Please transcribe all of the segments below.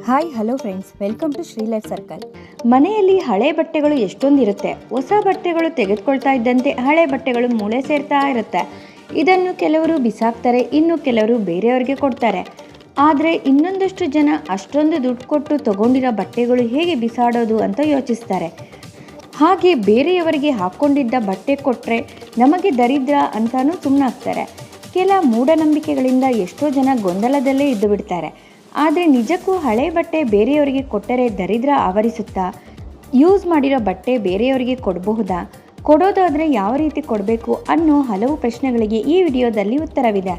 Hi hello friends welcome to Shri life circle ಮನೆಯಲ್ಲಿ ಹಳೆ ಬಟ್ಟೆಗಳು ಎಷ್ಟೊಂದಿರುತ್ತೆ? ಹೊಸ ಬಟ್ಟೆಗಳು ತೆಗೆದುಕೊಳ್ತಾ ಇದ್ದಂತೆ ಹಳೆ ಬಟ್ಟೆಗಳು ಮೂಳೆ ಸೇರ್ತಾ ಇರುತ್ತೆ. ಇದನ್ನು ಕೆಲವರು ಬಿಸಾಕ್ತಾರೆ, ಇನ್ನು ಕೆಲವರು ಬೇರೆಯವರಿಗೆ ಕೊಡ್ತಾರೆ. ಆದರೆ ಇನ್ನೊಂದಷ್ಟು ಜನ ಅಷ್ಟೊಂದು ದುಡ್ಡು ಕೊಟ್ಟು ತಗೊಂಡಿರೋ ಬಟ್ಟೆಗಳು ಹೇಗೆ ಬಿಸಾಡೋದು ಅಂತ ಯೋಚಿಸ್ತಾರೆ. ಹಾಗೆ ಬೇರೆಯವರಿಗೆ ಹಾಕ್ಕೊಂಡಿದ್ದ ಬಟ್ಟೆ ಕೊಟ್ಟರೆ ನಮಗೆ ದರಿದ್ರ ಅಂತಾನೂ ಸುಮ್ಮನಾಗ್ತಾರೆ ಕೆಲ ಮೂಢನಂಬಿಕೆಗಳಿಂದ ಎಷ್ಟೋ ಜನ ಗೊಂದಲದಲ್ಲೇ ಇದ್ದು ಬಿಡ್ತಾರೆ. ಆದರೆ ನಿಜಕ್ಕೂ ಹಳೆ ಬಟ್ಟೆ ಬೇರೆಯವರಿಗೆ ಕೊಟ್ಟರೆ ದರಿದ್ರ ಆವರಿಸುತ್ತಾ? ಯೂಸ್ ಮಾಡಿರೋ ಬಟ್ಟೆ ಬೇರೆಯವರಿಗೆ ಕೊಡಬಹುದಾ? ಕೊಡೋದಾದರೆ ಯಾವ ರೀತಿ ಕೊಡಬೇಕು ಅನ್ನೋ ಹಲವು ಪ್ರಶ್ನೆಗಳಿಗೆ ಈ ವಿಡಿಯೋದಲ್ಲಿ ಉತ್ತರವಿದೆ.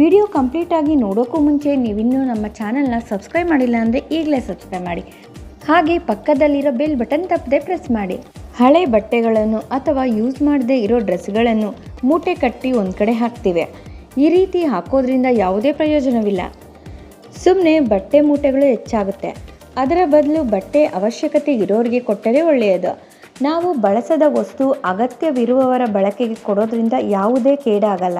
ವಿಡಿಯೋ ಕಂಪ್ಲೀಟಾಗಿ ನೋಡೋಕ್ಕೂ ಮುಂಚೆ ನೀವಿನ್ನೂ ನಮ್ಮ ಚಾನಲ್ನ ಸಬ್ಸ್ಕ್ರೈಬ್ ಮಾಡಿಲ್ಲ ಅಂದರೆ ಈಗಲೇ ಸಬ್ಸ್ಕ್ರೈಬ್ ಮಾಡಿ. ಹಾಗೆ ಪಕ್ಕದಲ್ಲಿರೋ ಬೆಲ್ ಬಟನ್ ತಪ್ಪದೆ ಪ್ರೆಸ್ ಮಾಡಿ. ಹಳೆ ಬಟ್ಟೆಗಳನ್ನು ಅಥವಾ ಯೂಸ್ ಮಾಡದೇ ಇರೋ ಡ್ರೆಸ್ಗಳನ್ನು ಮೂಟೆ ಕಟ್ಟಿ ಒಂದು ಕಡೆ ಹಾಕ್ತಿವೆ. ಈ ರೀತಿ ಹಾಕೋದ್ರಿಂದ ಯಾವುದೇ ಪ್ರಯೋಜನವಿಲ್ಲ. ಸುಮ್ಮನೆ ಬಟ್ಟೆ ಮೂಟೆಗಳು ಹೆಚ್ಚಾಗುತ್ತೆ. ಅದರ ಬದಲು ಬಟ್ಟೆ ಅವಶ್ಯಕತೆ ಇರೋರಿಗೆ ಕೊಟ್ಟರೆ ಒಳ್ಳೆಯದು. ನಾವು ಬಳಸದ ವಸ್ತು ಅಗತ್ಯವಿರುವವರ ಬಳಕೆಗೆ ಕೊಡೋದ್ರಿಂದ ಯಾವುದೇ ಕೇಡಾಗಲ್ಲ.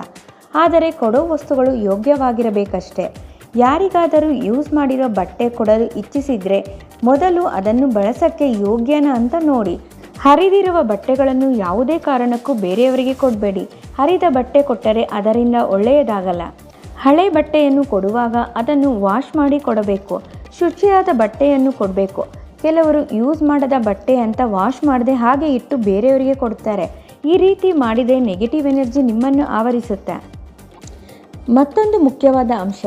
ಆದರೆ ಕೊಡೋ ವಸ್ತುಗಳು ಯೋಗ್ಯವಾಗಿರಬೇಕಷ್ಟೆ. ಯಾರಿಗಾದರೂ ಯೂಸ್ ಮಾಡಿರೋ ಬಟ್ಟೆ ಕೊಡಲು ಇಚ್ಛಿಸಿದರೆ ಮೊದಲು ಅದನ್ನು ಬಳಸಕ್ಕೆ ಯೋಗ್ಯನ ಅಂತ ನೋಡಿ. ಹರಿದಿರುವ ಬಟ್ಟೆಗಳನ್ನು ಯಾವುದೇ ಕಾರಣಕ್ಕೂ ಬೇರೆಯವರಿಗೆ ಕೊಡಬೇಡಿ. ಹರಿದ ಬಟ್ಟೆ ಕೊಟ್ಟರೆ ಅದರಿಂದ ಒಳ್ಳೆಯದಾಗಲ್ಲ. ಹಳೆ ಬಟ್ಟೆಯನ್ನು ಕೊಡುವಾಗ ಅದನ್ನು ವಾಶ್ ಮಾಡಿ ಕೊಡಬೇಕು. ಶುಚಿಯಾದ ಬಟ್ಟೆಯನ್ನು ಕೊಡಬೇಕು. ಕೆಲವರು ಯೂಸ್ ಮಾಡದ ಬಟ್ಟೆ ಅಂತ ವಾಶ್ ಮಾಡದೆ ಹಾಗೆ ಇಟ್ಟು ಬೇರೆಯವರಿಗೆ ಕೊಡ್ತಾರೆ ಈ ರೀತಿ ಮಾಡಿದರೆ ನೆಗೆಟಿವ್ ಎನರ್ಜಿ ನಿಮ್ಮನ್ನು ಆವರಿಸುತ್ತೆ. ಮತ್ತೊಂದು ಮುಖ್ಯವಾದ ಅಂಶ.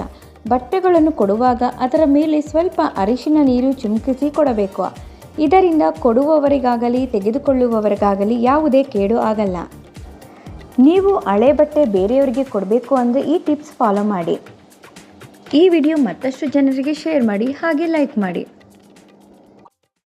ಬಟ್ಟೆಗಳನ್ನು ಕೊಡುವಾಗ ಅದರ ಮೇಲೆ ಸ್ವಲ್ಪ ಅರಿಶಿನ ನೀರು ಚಿಮುಕಿಸಿ ಕೊಡಬೇಕು. ಇದರಿಂದ ಕೊಡುವವರಿಗಾಗಲಿ, ತೆಗೆದುಕೊಳ್ಳುವವರಿಗಾಗಲಿ ಯಾವುದೇ ಕೇಡು ಆಗಲ್ಲ. ನೀವು ಹಳೆ ಬಟ್ಟೆ ಬೇರೆಯವರಿಗೆ ಕೊಡಬೇಕು ಅಂದರೆ ಈ ಟಿಪ್ಸ್ ಫಾಲೋ ಮಾಡಿ. ಈ ವಿಡಿಯೋ ಮತ್ತಷ್ಟು ಜನರಿಗೆ ಶೇರ್ ಮಾಡಿ, ಹಾಗೆ ಲೈಕ್ ಮಾಡಿ.